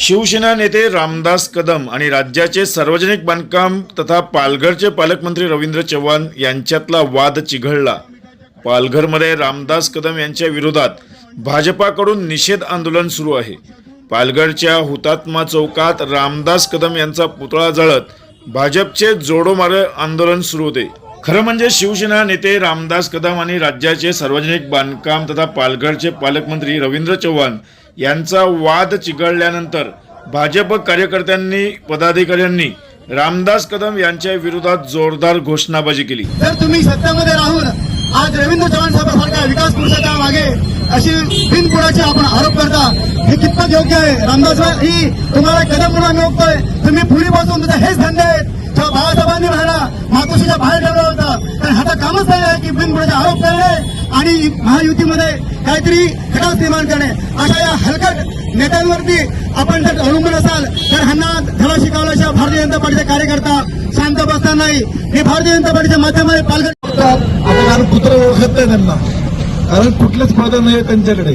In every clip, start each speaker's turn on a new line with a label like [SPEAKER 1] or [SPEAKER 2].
[SPEAKER 1] शिवसेना नेते रामदास कदम आणि राज्याचे सार्वजनिक बांधकाम तथा पालघरचे पालकमंत्री रवींद्र चव्हाण यांच्यातला वाद चिघळला. पालघरमध्ये रामदास कदम यांच्या विरोधात भाजपाकडून निषेध आंदोलन सुरू आहे. पालघरच्या हुतात्मा चौकात रामदास कदम यांचा पुतळा जळत भाजपचे जोडोमार आंदोलन सुरू होते. खरं म्हणजे शिवसेना नेते रामदास कदम आणि राज्याचे सार्वजनिक बांधकाम तथा पालघरचे पालकमंत्री रवींद्र चव्हाण यांचा वाद चिघळल्यानंतर भाजप कार्यकर्त्यांनी पदाधिकाऱ्यांनी रामदास कदम यांच्या विरोधात जोरदार घोषणाबाजी केली.
[SPEAKER 2] तर तुम्ही सत्तेमध्ये राहून आज रवींद्र चव्हाण साहेबांसारख्या विकास पुरुषाच्या मागे अशी बिनपुराचे आपण आरोप करता हे कितपत योग्य आहे? रामदास ही तुम्हाला कदम म्हणून आम्ही ओळखतोय तुम्ही पूर्वीपासून तुझा हेच धंदे आहेत. जेव्हा बाळासाहेबांनी राहिला मातोश्रीच्या बाहेर ठेवला होता. कारण हाता कामच नाही आहे की बिनपुराचे आरोप करणे. आणि महायुतीमध्ये काहीतरी खटास निर्माण करणे. अशा या हलकट नेत्यांवरती आपण जर अवलंबून असाल तर ह्यांना धडा शिकवल्याशिवाय भारतीय जनता पार्टीचे कार्यकर्ता शांत बसणार नाही. हे भारतीय जनता पार्टीच्या माध्यमाने पालघर
[SPEAKER 3] आता कारण पुत्र ओळखत नाही त्यांना. कारण कुठलेच पद नाही त्यांच्याकडे.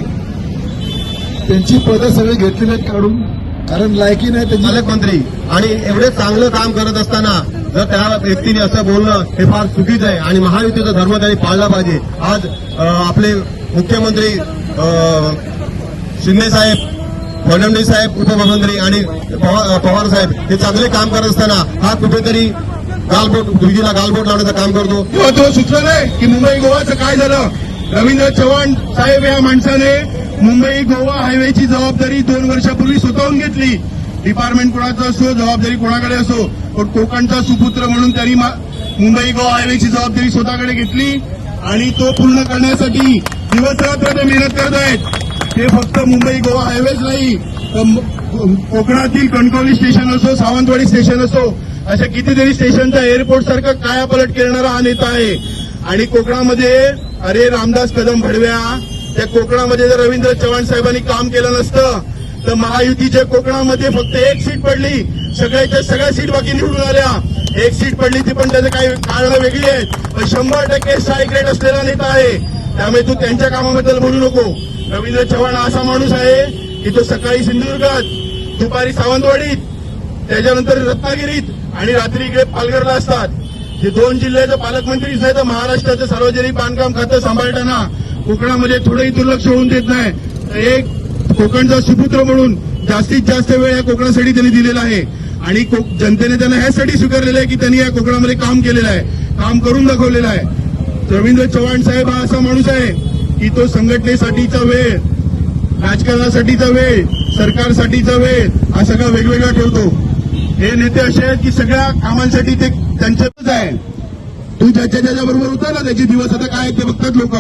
[SPEAKER 3] त्यांची पदं सगळी घेतलेली आहेत काढून. कारण लायकी नाही त्यांची
[SPEAKER 4] पालकमंत्री आणि एवढे चांगलं काम करत असताना जर त्या व्यक्तीने असं बोलणं हे फार चुकीचं आहे आणि महायुतीचा धर्म त्यांनी पाळला पाहिजे. आज आपले मुख्यमंत्री अं, शिंदे साहेब फडणवीस साहेब उपमुख्यमंत्री आणि पवार पवार साहेब हे चांगले काम करत असताना हा कुठेतरी गालबोट दुर्गीला गालबोट लावण्याचं काम करतो.
[SPEAKER 5] तो सुचलं नाही की मुंबई गोवाचं काय झालं? रवींद्र चव्हाण साहेब या माणसाने मुंबई गोवा हायवेची जबाबदारी दोन वर्षापूर्वी स्वतःहून घेतली. डिपार्टमेंट कोणाचं असो जबाबदारी कोणाकडे असो पण कोकणचा सुपुत्र म्हणून त्यांनी मा- मुंबई गोवा हायवेची जबाबदारी स्वतःकडे घेतली आणि तो पूर्ण करण्यासाठी दिवसरात्र ते मेहनत करत आहेत. ते फक्त मुंबई गोवा हायवेच नाही तर कोकणातील कणकवली स्टेशन असो सावंतवाडी स्टेशन असो अशा कितीतरी स्टेशनच्या एअरपोर्ट सारखं कायापलट करणारा हा नेता आहे. आणि कोकणामध्ये अरे रामदास कदम भडव्या त्या कोकणामध्ये जर रवींद्र चव्हाण साहेबांनी काम केलं नसतं तर महायुतीच्या कोकणामध्ये फक्त एक सीट पडली. सगळ्याच्या सगळ्या सीट बाकी निवडून आल्या. एक सीट पडली ती पण त्याचे काही कारण वेगळी आहेत. पण शंभर टक्के स्ट्राईक रेट असलेला नेता आहे. त्यामुळे तू त्यांच्या कामाबद्दल बोलू नको. रवींद्र चव्हाण असा माणूस आहे की तो सकाळी सिंधुदुर्गात दुपारी सावंतवाडीत त्याच्यानंतर रत्नागिरीत आणि रात्री इकडे पालघरला असतात. हे दोन जिल्ह्याचे पालकमंत्रीच नाही तर महाराष्ट्राचं सार्वजनिक बांधकाम खातं सांभाळताना कोकणामध्ये थोडंही दुर्लक्ष होऊन देत नाही. एक कोकणचा सुपुत्र म्हणून जास्तीत जास्त वेळ या कोकणासाठी त्यांनी दिलेला आहे. आणि जनतेने त्यांना ह्यासाठी स्वीकारलेलं आहे की त्यांनी या कोकणामध्ये काम केलेलं आहे. काम करून दाखवलेलं आहे. रवींद्र चव्हाण साहेब हा असा माणूस आहे की तो संघटनेसाठीचा वेळ राजकारणासाठीचा वेळ सरकारसाठीचा वेळ हा सगळा वेगवेगळा ठेवतो. हे नेते असे आहेत की सगळ्या कामांसाठी ते त्यांच्यातच आहे. तू ज्याच्या ज्याच्याबरोबर होता ना त्याचे दिवस आता काय ते बघतात लोक.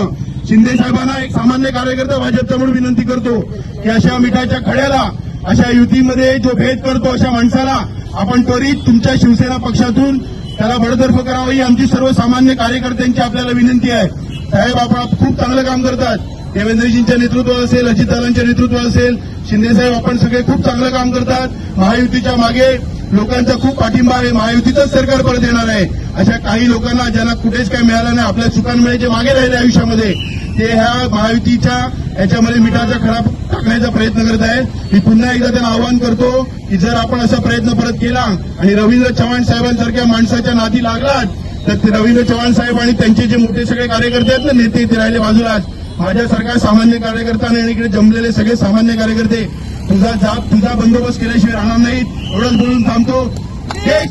[SPEAKER 5] शिंदे साहेबांना एक सामान्य कार्यकर्ता भाजपचा म्हणून विनंती करतो की अशा मिठाच्या खड्याला अशा युतीमध्ये जो भेद करतो अशा माणसाला आपण त्वरित तुमच्या शिवसेना पक्षातून त्याला बडतर्फ करावं ही आमची सर्वसामान्य कार्यकर्त्यांची आपल्याला विनंती आहे. साहेब आपण खूप चांगलं काम करतात. देवेंद्रजींच्या नेतृत्वात असेल अजितदादांच्या नेतृत्वात असेल शिंदेसाहेब आपण सगळे खूप चांगलं काम करतात. महायुतीच्या मागे लोकांचा खूप पाठिंबा आहे. महायुतीचंच सरकार परत येणार आहे. अशा काही लोकांना ज्यांना कुठेच काही मिळालं नाही आपल्या चुकांमुळे जे मागे राहिले आयुष्यामध्ये. ते ह्या महायुतीच्या याच्यामध्ये मिठाचा खडा टाकण्याचा प्रयत्न करत आहेत. मी पुन्हा एकदा त्यांना आवाहन करतो की जर आपण असा प्रयत्न परत केला आणि रवींद्र चव्हाण साहेबांसारख्या माणसाच्या नादी लागलात तर ते रवींद्र चव्हाण साहेब आणि त्यांचे जे मोठे सगळे कार्यकर्ते आहेत ना नेते ते राहिले बाजूला माझ्यासारखा सामान्य कार्यकर्ता आणि इकडे जमलेले सगळे सामान्य कार्यकर्ते. तुझा जाब तुझा बंदोबस्त केल्याशिवाय राहणार नाहीत. एवढंच बोलून थांबतो. जय